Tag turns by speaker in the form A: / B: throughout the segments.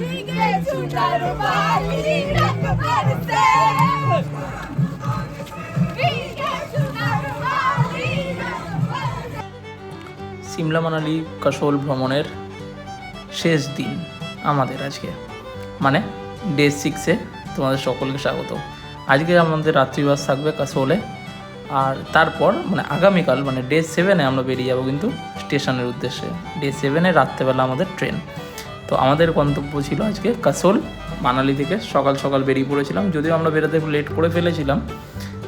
A: সিমলা মানালি কাসোল ভ্রমণের শেষ দিন আমাদের আজকে। মানে ডে সিক্সে তোমাদের সকলকে স্বাগত। আজকে আমাদের রাত্রিবাস থাকবে কাসোলে। আর তারপর মানে আগামীকাল মানে ডে সেভেনে আমরা বেরিয়ে যাব কিন্তু স্টেশনের উদ্দেশ্যে। ডে সেভেনে রাত্রেবেলা আমাদের ট্রেন তো আমাদের গন্তব্য ছিল আজকে কাসোল, মানালি থেকে সকাল সকাল বেরিয়ে পড়েছিলাম। যদিও আমরা বেরোতে লেট করে ফেলেছিলাম,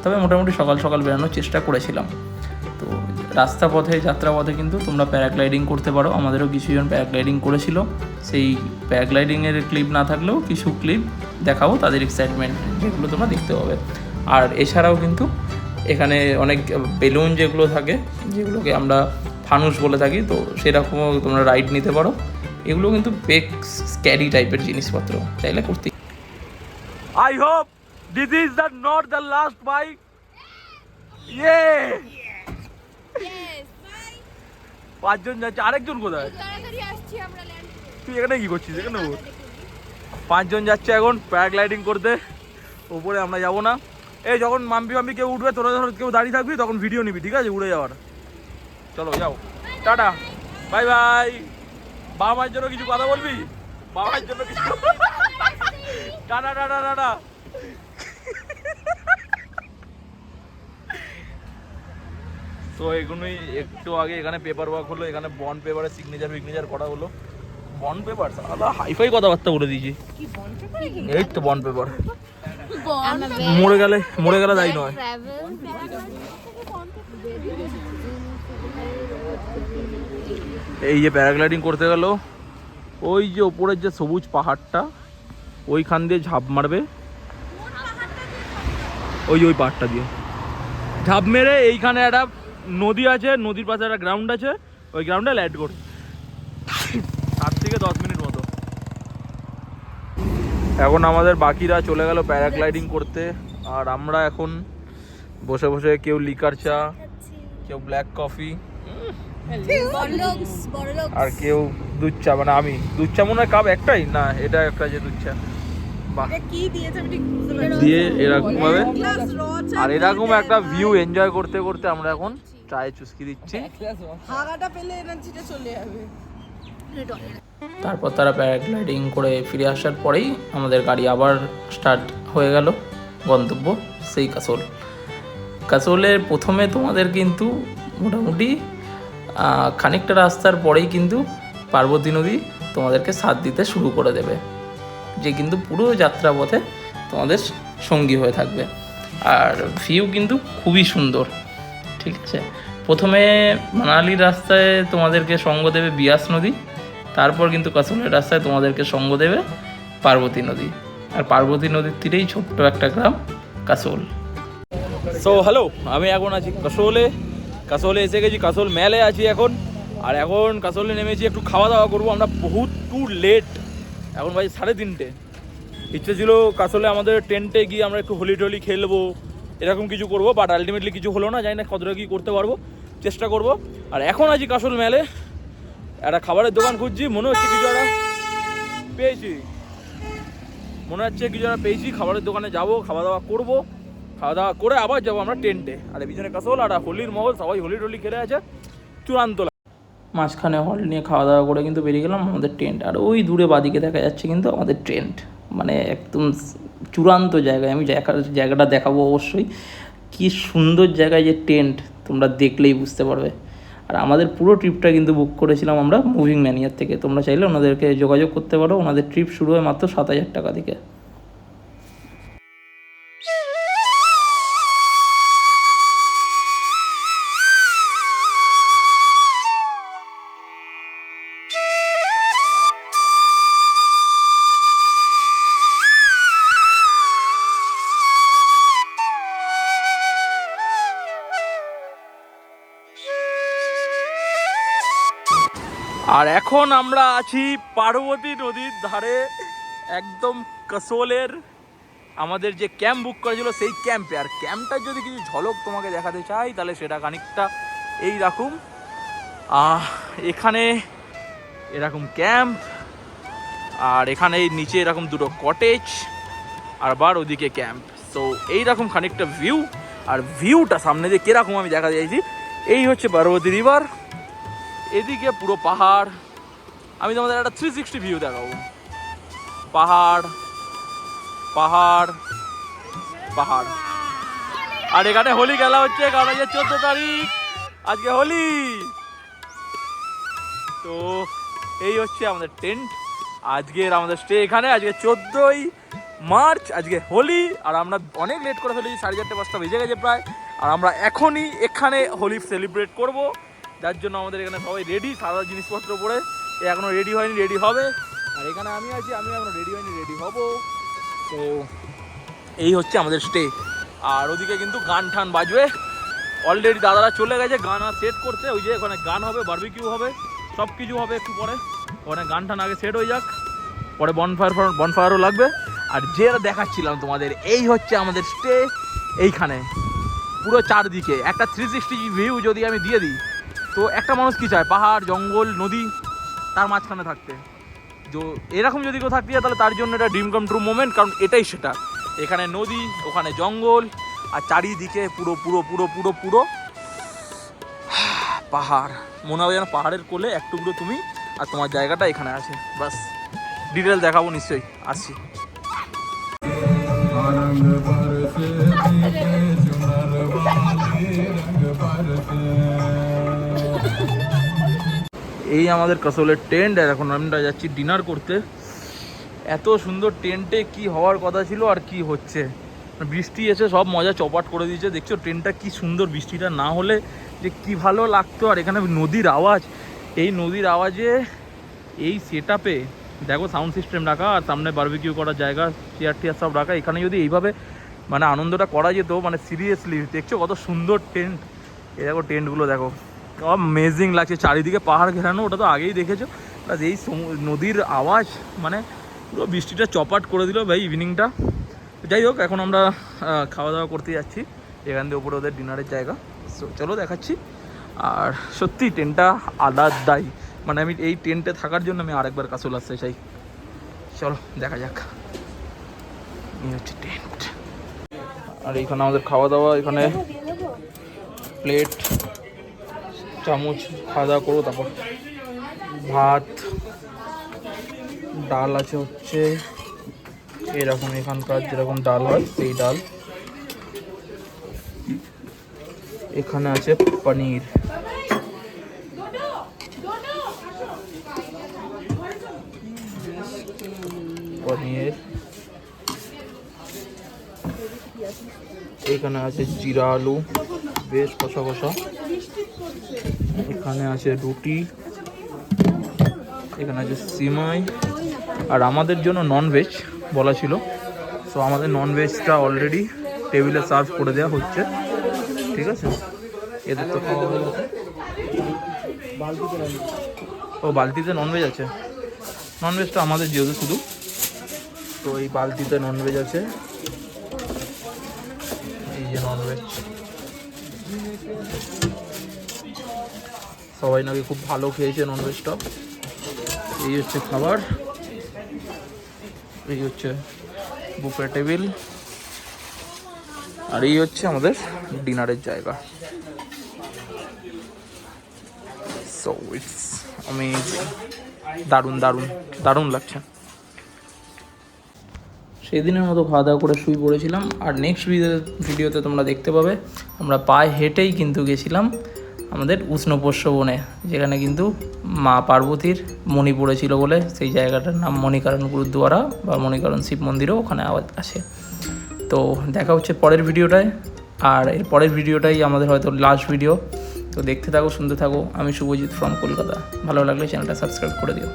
A: তবে মোটামুটি সকাল সকাল বেরানোর চেষ্টা করেছিলাম। তো রাস্তা পথে, যাত্রা পথে কিন্তু তোমরা প্যারাগ্লাইডিং করতে পারো। আমাদেরও কিছুজন প্যারাগ্লাইডিং করেছিল। সেই প্যারাগ্লাইডিংয়ের ক্লিপ না থাকলেও কিছু ক্লিপ দেখাবো, তাদের এক্সাইটমেন্ট যেগুলো তোমরা দেখতে পাবে। আর এছাড়াও কিন্তু এখানে অনেক বেলুন যেগুলো থাকে, যেগুলোকে আমরা ফানুস বলে থাকি, তো সেরকমও তোমরা রাইড নিতে পারো। এগুলো কিন্তু বেক স্ক্যারি টাইপের জিনিসপত্র। চাইলে করতে
B: I hope this is the not the last
C: bike bye.
B: পাঁচজন যাচ্ছে আরেকজন কোথায়?
C: তাড়াতাড়ি আসছি আমরা ল্যান্ড
B: তুই এখানে কি করছিস? এখানে। পাঁচজন যাচ্ছে এখন প্যারাগ্লাইডিং করতে। ওপরে আমরা যাব না। এই যখন মাম্পি মাম্পি কেউ উঠবে তোরা ধর কেউ দাঁড়িয়ে থাকবি তখন ভিডিও নিবি ঠিক আছে? উড়ে যাওয়ার। চলো যাও। টাটা। বাই বাই বাবা মায়ের জন্য কিছু কথা বলবি? বাবা মায়ের জন্য কিছু টাটা টাটা টাটা। তো এগুলোই একটু আগে এখানে পেপার ওয়ার্ক হলো এখানে বন্ড পেপারে সিগনেচার ফিগনেচার করা হলো। বন্ড পেপার আলাদা হাইফাই কথাবার্তা বলে দিয়েছি। এই তো বন্ড পেপার মরে গেলে মরে গেলে দায়ী নয়। এই যে প্যারাগ্লাইডিং করতে গেল। ওই যে ওপরের যে সবুজ পাহাড়টা, ওইখান দিয়ে ঝাঁপ মারবে। ওই ওই পাহাড়টা দিয়ে। ঝাঁপ মেরে এইখানে একটা নদী আছে, নদীর পাশে একটা গ্রাউন্ড আছে। ওই গ্রাউন্ডে ল্যান্ড করছে। সাত থেকে দশ মিনিট মতো। এখন আমাদের বাকিরা চলে গেল প্যারাগ্লাইডিং করতে। আর আমরা এখন বসে বসে কেউ লিকার চা, কেউ ব্ল্যাক কফি। আর কেউ দুধ চা মানে আমি। দুধ চা মনে হয় কাপ একটাই? না এটা একটা যে দুধ চা দিয়ে এরকম ভাবে আর এরকম একটা ভিউ এনজয় করতে করতে আমরা এখন চায়ে চুস্কি দিচ্ছি।
D: পেলে এনার্জিটা চলে যাবে।
A: তারপর তারা প্যারাগ্লাইডিং করে ফিরে আসার পরেই আমাদের গাড়ি আবার স্টার্ট হয়ে গেল। গন্তব্য সেই কাসোল। কাসোলের প্রথমে তোমাদের কিন্তু মোটামুটি খানিকটা রাস্তার পরেই কিন্তু পার্বতী নদী তোমাদেরকে সাথ দিতে শুরু করে দেবে, যে কিন্তু পুরো যাত্রাপথে তোমাদের সঙ্গী হয়ে থাকবে। আর ভিউ কিন্তু খুবই সুন্দর, ঠিক আছে? প্রথমে মানালির রাস্তায় তোমাদেরকে সঙ্গ দেবে বিয়াস নদী, তারপর কিন্তু কাসলের রাস্তায় তোমাদেরকে সঙ্গ দেবে পার্বতী নদী। আর পার্বতী নদীর তীরেই ছোট্ট একটা গ্রাম কাসল।
B: সো হ্যালো আমি এখন আছি কাসোলে। কাসোলে এসে গেছি, কাসোল মেলে আছি এখন। আর এখন কাসোলে নেমেছি, একটু খাওয়া দাওয়া করব। আমরা বহুত টু লেট এখন ভাই সাড়ে তিনটে। ইচ্ছে ছিল কাসলে আমাদের টেন্টে গিয়ে আমরা একটু হোলি টোলি খেলব, এরকম কিছু করব বাট আলটিমেটলি কিছু হলো না, জানি না কতটা কী করতে পারব, চেষ্টা করব। আর এখন আছি কাসল মেলে। একটা খাবারের দোকান খুঁজছি, মনে হচ্ছে কিছু একটা পেয়েছি। মনে হচ্ছে কিছু একটা পেয়েছি, খাবারের দোকানে যাব, খাওয়া দাওয়া করব। খাওয়া দাওয়া করে আবার যাব আমরা টেন্টে। আর পিছনে কাসল আর হোলির মহল, সবাই হোলি টোলি খেলে আছে চূড়ান্ত
A: মাঝখানে হল নিয়ে খাওয়া দাওয়া করে কিন্তু বেরিয়ে গেলাম আমাদের টেন্ট। আর ওই দূরে বাদিকে দেখা যাচ্ছে কিন্তু আমাদের টেন্ট। মানে একদম চূড়ান্ত জায়গায়, আমি জায়গা জায়গাটা দেখাবো অবশ্যই। কি সুন্দর জায়গায় যে টেন্ট, তোমরা দেখলেই বুঝতে পারবে। আর আমাদের পুরো ট্রিপটা কিন্তু বুক করেছিলাম আমরা মুভিং ম্যানিয়ার থেকে। তোমরা চাইলে ওনাদেরকে যোগাযোগ করতে পারো। ওনাদের ট্রিপ শুরু হয় মাত্র সাত হাজার টাকা থেকে।
B: আর এখন আমরা আছি পার্বতী নদীর ধারে, একদম কাসোলের। আমাদের যে ক্যাম্প বুক করেছিল সেই ক্যাম্পে। আর ক্যাম্পটার যদি কিছু ঝলক তোমাকে দেখাতে চাই, তাহলে সেটা খানিকটা এই রকম। এখানে এরকম ক্যাম্প, আর এখানে নিচে এরকম দুটো কটেজ আর আবার ওদিকে ক্যাম্প। তো এইরকম খানিকটা ভিউ আর ভিউটা সামনে দিয়ে কীরকম আমি দেখা যাইছি এই হচ্ছে পার্বতী রিভার এদিকে পুরো পাহাড়। আমি তোমাদের একটা থ্রি সিক্সটি ভিউ দেখাবো। পাহাড় পাহাড় পাহাড়। আর এখানে হোলি খেলা হচ্ছে, কারণ আজকে চোদ্দ তারিখ। আজকে হোলি। তো এই হচ্ছে আমাদের টেন্ট আজকের আমাদের স্টে এখানে। আজকে চোদ্দোই মার্চ, আজকে হোলি। আর আমরা অনেক লেট করে ফেলেছি, সাড়ে চারটে পাঁচটা বেজে গেছে প্রায়। আর আমরা এখনই এখানে হোলি সেলিব্রেট করব। যার জন্য আমাদের এখানে সবাই রেডি সাদা জিনিসপত্র পরে। এখনও রেডি হয়নি রেডি হবে। আর এখানে আমি আছি, আমি এখনও রেডি হয়নি রেডি হব। তো এই হচ্ছে আমাদের স্টে আর ওদিকে কিন্তু গান ঠান বাজবে। অলরেডি দাদারা চলে গেছে, গান আর সেট করতে। ওই যে ওখানে গান হবে বার্বিকিউ হবে সব কিছু হবে একটু পরে। ওখানে গান টান আগে সেট হয়ে যাক। পরে বনফায়ার বনফায়ারও লাগবে। আর যেটা দেখাচ্ছিলাম তোমাদের, এই হচ্ছে আমাদের স্টে এইখানে। পুরো চারদিকে। একটা থ্রি সিক্সটি ভিউ যদি আমি দিয়ে দিই তো একটা মানুষ কি চায়? পাহাড়, জঙ্গল, নদী, তার মাঝখানে থাকতে। তো এরকম যদি কেউ থাকতে তাহলে তার জন্য এটা ড্রিম কাম ট্রু মোমেন্ট কারণ এটাই সেটা। এখানে নদী, ওখানে জঙ্গল, আর চারিদিকে পুরো পুরো পুরো পুরো পুরো পাহাড়। মনে হবে যেন পাহাড়ের কোলে এক টুকরো তুমি আর তোমার জায়গাটা এখানে আছে। বাস ডিটেল দেখাবো নিশ্চয়ই। আসছি। এই আমাদের কাসলের টেন্ট, আর এখন আমরা যাচ্ছি ডিনার করতে। এত সুন্দর টেন্টে কি হওয়ার কথা ছিল আর কি হচ্ছে। বৃষ্টি এসে সব মজা চপাট করে দিয়েছে। দেখছ ট্রেনটা কি সুন্দর বৃষ্টিটা না হলে যে কি ভালো লাগতো। আর এখানে নদীর আওয়াজ। এই নদীর আওয়াজে এই সেট দেখো সাউন্ড সিস্টেম রাখা, আর সামনে বারবিকিউ করার জায়গা চেয়ার টিয়ার সব রাখা। এখানে যদি এইভাবে মানে আনন্দটা করা যেত মানে সিরিয়াসলি দেখছ কত সুন্দর টেন্ট। এই দেখো টেন্টগুলো দেখো। অ্যামেজিং লাগছে। চারিদিকে পাহাড় ঘেরানো, ওটা তো আগেই দেখেছ। প্লাস এই নদীর আওয়াজ মানে পুরো বৃষ্টিটা চপাট করে দিল ভাই ইভিনিংটা যাই হোক, এখন আমরা খাওয়া দাওয়া করতে যাচ্ছি। এখান থেকে উপরে ওদের ডিনারের জায়গা। সো চলো দেখাচ্ছি। আর সত্যি, ট্রেনটা আলাদাই। মানে আমি এই টেন্টে থাকার জন্য আমি আরেকবার কাসল আসতে চাই। চলো, দেখা যাক। হচ্ছে টেন্ট আর এখানে আমাদের খাওয়া দাওয়া এখানে প্লেট চামচ খাওয়া দাওয়া করব, তারপর ভাত, ডাল আছে হচ্ছে, এরকম এখানকার যেরকম ডাল হয় সেই ডাল। এখানে আছে পনির। পনির। এখানে আছে জিরা, আলু, বেশ কষা কষা। এখানে আছে রুটি, এখানে আছে সিমাই, আর আমাদের জন্য নন ভেজ বলা ছিল। সো আমাদের নন ভেজটা অলরেডি টেবিলে সার্ভ করে দেওয়া হচ্ছে। ঠিক আছে? এদের তো খাওয়া হয়ে গেছে। ও, বালতিতে নন ভেজ আছে? নন ভেজটা আমাদের যেহেতু শুধু। তো, এই বালতিতে নন ভেজ আছে। এই যে নন ভেজ সবাই নাকি খুব ভালো খেয়েছে ননভেজটা এই হচ্ছে খাবার। এই হচ্ছে বুফে টেবিল আর এই হচ্ছে আমাদের ডিনারের জায়গা। সো ইটস আমি দারুণ দারুণ দারুণ লাগছে।
A: সেদিনের মতো খাওয়া দাওয়া করে শুয়ে পড়েছিলাম। আর নেক্সট ভিডিওতে তোমরা দেখতে পাবে। আমরা পায়ে হেঁটেই কিন্তু গেছিলাম। আমাদের উষ্ণপোষ্য বনে, যেখানে কিন্তু মা পার্বতীর মণি পড়েছিল বলে সেই জায়গাটার নাম মণিকারণ গুরুদ্বারা বা মণিকারণ শিব মন্দিরও ওখানে আছে তো দেখা হচ্ছে পরের ভিডিওটায়, আর এর পরের ভিডিওটাই আমাদের হয়তো লাস্ট ভিডিও তো দেখতে থাকো, শুনতে থাকো। আমি শুভজিৎ ফ্রম কলকাতা। ভালো লাগলে চ্যানেলটা সাবস্ক্রাইব করে দিও।